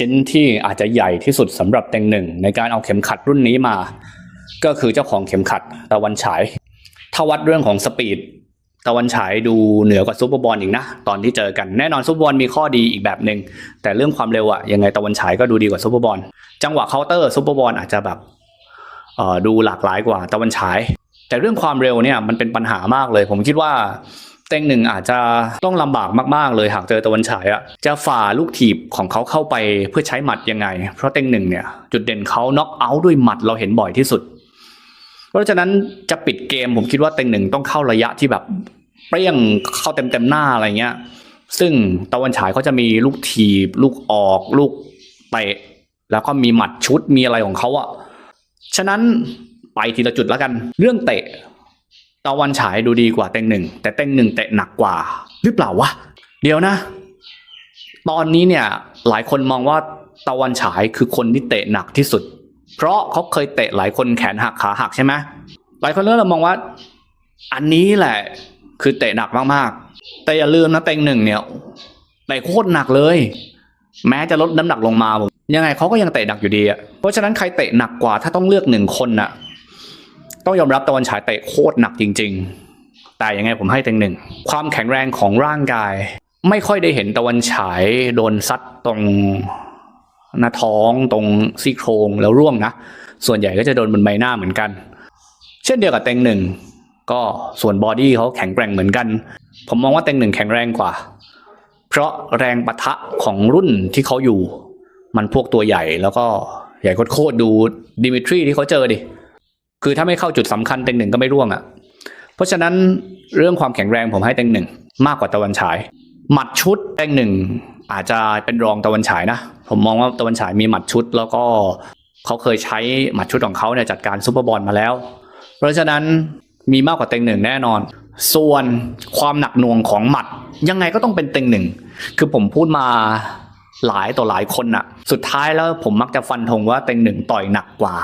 ชิ้นที่อาจจะใหญ่ที่สุดสำหรับเต็งหนึ่งในการเอาเข็มขัดรุ่นนี้มา ก็คือเจ้าของเข็มขัดตะวันฉาย ถ้าวัดเรื่องของสปีดตะวันฉายดูเหนือกว่าซูเปอร์บอลอีกนะ ตอนที่เจอกันแน่นอนซูเปอร์บอลมีข้อดีอีกแบบหนึ่งแต่เรื่องความเร็วอะยังไงตะวันฉายก็ดูดีกว่าซูเปอร์บอลจังหวะเคาน์เตอร์ซูเปอร์บอลอาจจะแบบดูหลากหลายกว่าตะวันฉาย แต่เรื่องความเร็วเนี่ยมันเป็นปัญหามากเลย ผมคิดว่า เต็งหนึ่งอาจจะต้องลำบากมากๆเลยหากเจอตะวันฉายอะจะฝ่าลูกถีบของเขาเข้าไปเพื่อใช้หมัดยังไง เพราะเต็งหนึ่งเนี่ยจุดเด่นเขาน็อกเอาท์ด้วยหมัดเราเห็นบ่อยที่สุด เพราะฉะนั้นจะปิดเกมผมคิดว่าเต็งหนึ่งต้องเข้าระยะที่แบบเปรี้ยงเข้าเต็มๆหน้าอะไรเงี้ย ซึ่งตะวันฉายเขาจะมีลูกถีบ ลูกออก ลูกเตะแล้วก็มีหมัดชุดมีอะไรของเขาอะฉะนั้นไปทีละจุดแล้วกัน เรื่องเตะ ตะวันฉายดูดีกว่าเต็งหนึ่งแต่เต็งหนึ่งเตะหนักกว่า หรือเปล่าวะ เดี๋ยวนะ ตอนนี้เนี่ยหลายคนมองว่าตะวันฉายคือคนที่เตะหนักที่สุด เพราะเขาเคยเตะหลายคนแขนหักขาหักใช่ไหมหลายคนเริ่มมองว่า อันนี้แหละคือเตะหนักมากๆ แต่อย่าลืมนะเต็งหนึ่งเนี่ยเตะโคตรหนักเลย แม้จะลดน้ำหนักลงมาผมยังไงเขาก็ยังเตะหนักอยู่ดีอะเพราะฉะนั้นใครเตะหนักกว่าถ้าต้องเลือกหนึ่งคนน่ะ ต้องยอมรับตะวันฉายเตะโคตรหนักจริง ๆ แต่ยังไงผมให้เต็งหนึ่ง ความแข็งแรงของร่างกาย ไม่ค่อยได้เห็นตะวันฉายโดนซัดตรงหน้าท้องตรงซี่โครงแล้วร่วงนะ ส่วนใหญ่ก็จะโดนบนใบหน้าเหมือนกัน เช่นเดียวกับเต็งหนึ่งก็ส่วนบอดี้เขาแข็งแกร่งเหมือนกัน ผมมองว่าเต็งหนึ่งแข็งแรงกว่า เพราะแรงปะทะของรุ่นที่เขาอยู่ มันพวกตัวใหญ่แล้วก็ใหญ่โคตรดูดิมิทรีที่เขาเจอดิ คือถ้าไม่เข้าจุดสำคัญเต็งหนึ่งก็ไม่ร่วงอะ่ะ เพราะฉะนั้นเรื่องความแข็งแรงผมให้เต็งหนึ่งมากกว่าตะวันฉาย หมัดชุดเต็งหนึ่งอาจจะเป็นรองตะวันฉายนะ ผมมองว่าตะวันฉายมีหมัดชุด แล้วก็เขาเคยใช้หมัดชุดของเขาเนี่ยจัดการซูเปอร์บอลมาแล้ว เพราะฉะนั้นมีมากกว่าเต็งหนึ่งแน่นอน ส่วนความหนักหน่วงของหมัดยังไงก็ต้องเป็นเต็งหนึ่ง คือผมพูดมาหลายต่อหลายคนอะสุดท้ายแล้วผมมักจะฟันธงว่าเต็งหนึ่งต่อยหนักกว่า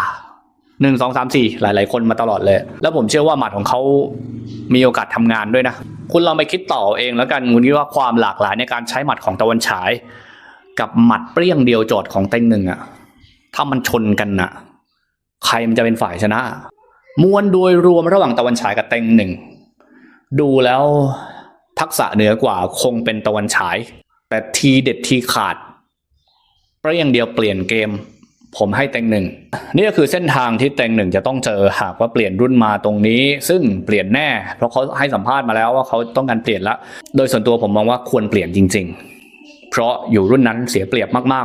หนึ่งสองสามสี่หลาย ๆ คนมาตลอดเลย แล้วผมเชื่อว่าหมัดของเขามีโอกาสทำงานด้วยนะ คุณลองไปคิดต่อเองแล้วกันคุณคิดว่าความหลากหลายในการใช้หมัดของตะวันฉาย กับหมัดเปรี้ยงเดียวโจทย์ของเต็งหนึ่งอะถ้ามันชนกันอะใครมันจะเป็นฝ่ายชนะ มวลโดยรวมระหว่างตะวันฉายกับเต็งหนึ่งดูแล้วทักษะเหนือกว่าคงเป็นตะวันฉาย แต่ทีเด็ดทีขาดเปรี้ยงเดียวเปลี่ยนเกม ผมให้เต็งหนึ่งนี่ก็คือเส้นทางที่เต็งหนึ่งจะต้องเจอหากว่าเปลี่ยนรุ่นมาตรงนี้ ซึ่งเปลี่ยนแน่ เพราะเขาให้สัมภาษณ์มาแล้วว่าเขาต้องการเปลี่ยนละโดยส่วนตัวผมมองว่าควรเปลี่ยนจริง ๆ เพราะอยู่รุ่นนั้นเสียเปรียบมากๆ